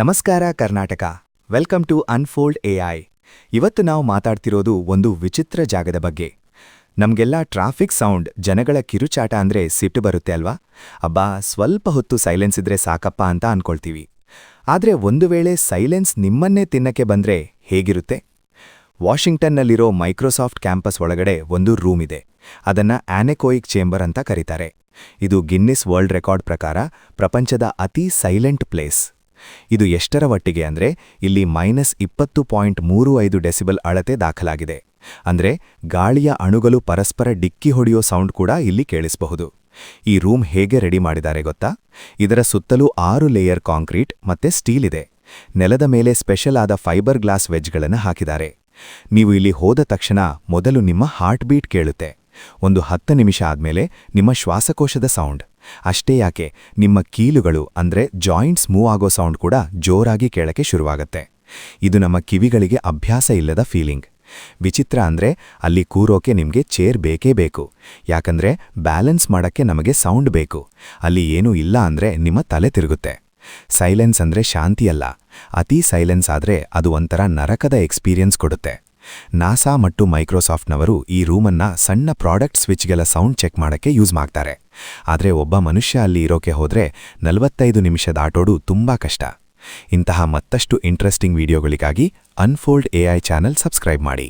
ನಮಸ್ಕಾರ Karnataka. Welcome to Unfold AI ಇವತ್ತು ನಾವು ಮಾತಾಡ್ತಿರೋದು ಒಂದು ವಿಚಿತ್ರ ಜಾಗದ ಬಗ್ಗೆ. ನಮ್ಗೆಲ್ಲ ಟ್ರಾಫಿಕ್ ಸೌಂಡ್ ಜನಗಳ ಕಿರುಚಾಟ ಅಂದ್ರೆ ಸಿಟ್ಟು ಬರುತ್ತೆ ಅಲ್ವಾ? ಅಬ್ಬಾ, ಸ್ವಲ್ಪ ಹೊತ್ತು ಸೈಲೆನ್ಸ್ ಇದ್ರೆ ಸಾಕಪ್ಪ ಅಂತ ಅನ್ಕೊಳ್ತೀವಿ. ಆದ್ರೆ ಒಂದು ವೇಳೆ ಸೈಲೆನ್ಸ್ ನಿಮ್ಮನ್ನೇ ತಿನ್ನಕ್ಕೆ ಬಂದ್ರೆ ಹೇಗಿರುತ್ತೆ? ವಾಷಿಂಗ್ಟನ್ನಲ್ಲಿರೋ ಮೈಕ್ರೋಸಾಫ್ಟ್ ಕ್ಯಾಂಪಸ್ ಒಳಗಡೆ ಒಂದು ರೂಮ್ ಇದೆ. ಅದನ್ನ ಆನೆಕೋಯಿಕ್ ಚೇಂಬರ್ ಅಂತ ಕರೀತಾರೆ. ಇದು ಗಿನ್ನಿಸ್ ವರ್ಲ್ಡ್ ರೆಕಾರ್ಡ್ ಪ್ರಕಾರ ಪ್ರಪಂಚದ ಅತಿ ಸೈಲೆಂಟ್ ಪ್ಲೇಸ್ ಇದು ಎಷ್ಟರ ಮಟ್ಟಿಗೆ ಅಂದ್ರೆ ಇಲ್ಲಿ ಮೈನಸ್ ಇಪ್ಪತ್ತು ಪಾಯಿಂಟ್ ಮೂರು ಐದು ಡೆಸಿಬಲ್ ಅಳತೆ ದಾಖಲಾಗಿದೆ. ಅಂದ್ರೆ ಗಾಳಿಯ ಅಣುಗಳು ಪರಸ್ಪರ ಡಿಕ್ಕಿ ಹೊಡೆಯೋ ಸೌಂಡ್ ಕೂಡ ಇಲ್ಲಿ ಕೇಳಿಸಬಹುದು. ಈ ರೂಮ್ ಹೇಗೆ ರೆಡಿ ಮಾಡಿದ್ದಾರೆ ಗೊತ್ತಾ? ಇದರ ಸುತ್ತಲೂ ಆರು ಲೇಯರ್ ಕಾಂಕ್ರೀಟ್ ಮತ್ತೆ ಸ್ಟೀಲ್ ಇದೆ. ನೆಲದ ಮೇಲೆ ಸ್ಪೆಷಲ್ ಆದ ಫೈಬರ್ ಗ್ಲಾಸ್ ವೆಜ್ಗಳನ್ನು ಹಾಕಿದ್ದಾರೆ. ನೀವು ಇಲ್ಲಿ ಹೋದ ತಕ್ಷಣ ಮೊದಲು ನಿಮ್ಮ ಹಾರ್ಟ್ ಬೀಟ್ ಕೇಳುತ್ತೆ. ಒಂದು ಹತ್ತು ನಿಮಿಷ ಆದ್ಮೇಲೆ ನಿಮ್ಮ ಶ್ವಾಸಕೋಶದ ಸೌಂಡ್. ಅಷ್ಟೇ ಯಾಕೆ, ನಿಮ್ಮ ಕೀಲುಗಳು, ಅಂದ್ರೆ ಜಾಯಿಂಟ್ಸ್ ಮೂವ್ ಆಗೋ ಸೌಂಡ್ ಕೂಡ ಜೋರಾಗಿ ಕೇಳಕ್ಕೆ ಶುರುವಾಗತ್ತೆ. ಇದು ನಮ್ಮ ಕಿವಿಗಳಿಗೆ ಅಭ್ಯಾಸ ಇಲ್ಲದ ಫೀಲಿಂಗ್. ವಿಚಿತ್ರ ಅಂದ್ರೆ ಅಲ್ಲಿ ಕೂರೋಕೆ ನಿಮಗೆ ಚೇರ್ ಬೇಕೇ ಬೇಕು. ಯಾಕಂದ್ರೆ ಬ್ಯಾಲೆನ್ಸ್ ಮಾಡಕ್ಕೆ ನಮಗೆ ಸೌಂಡ್ ಬೇಕು. ಅಲ್ಲಿ ಏನೂ ಇಲ್ಲ ಅಂದ್ರೆ ನಿಮ್ಮ ತಲೆ ತಿರುಗುತ್ತೆ. ಸೈಲೆನ್ಸ್ ಅಂದ್ರೆ ಶಾಂತಿಯಲ್ಲ. ಅತಿ ಸೈಲೆನ್ಸ್ ಆದ್ರೆ ಅದು ಒಂಥರ ನರಕದ ಎಕ್ಸ್ಪೀರಿಯನ್ಸ್ ಕೊಡುತ್ತೆ. ನಾಸಾ ಮತ್ತು ಮೈಕ್ರೋಸಾಫ್ಟ್ನವರು ಈ ರೂಮನ್ನ ಸಣ್ಣ ಪ್ರಾಡಕ್ಟ್ ಸ್ವಿಚ್ಗೆಲ್ಲ ಸೌಂಡ್ ಚೆಕ್ ಮಾಡಕ್ಕೆ ಯೂಸ್ ಮಾಡ್ತಾರೆ. ಆದರೆ ಒಬ್ಬ ಮನುಷ್ಯ ಅಲ್ಲಿ ಇರೋಕೆ ಹೋದರೆ ನಲವತ್ತೈದು ನಿಮಿಷದ ಆಟೋಡು ತುಂಬಾ ಕಷ್ಟ. ಇಂತಹ ಮತ್ತಷ್ಟು ಇಂಟ್ರೆಸ್ಟಿಂಗ್ ವಿಡಿಯೋಗಳಿಗಾಗಿ ಅನ್ಫೋಲ್ಡ್ ಎಐ ಚಾನೆಲ್ ಸಬ್ಸ್ಕ್ರೈಬ್ ಮಾಡಿ.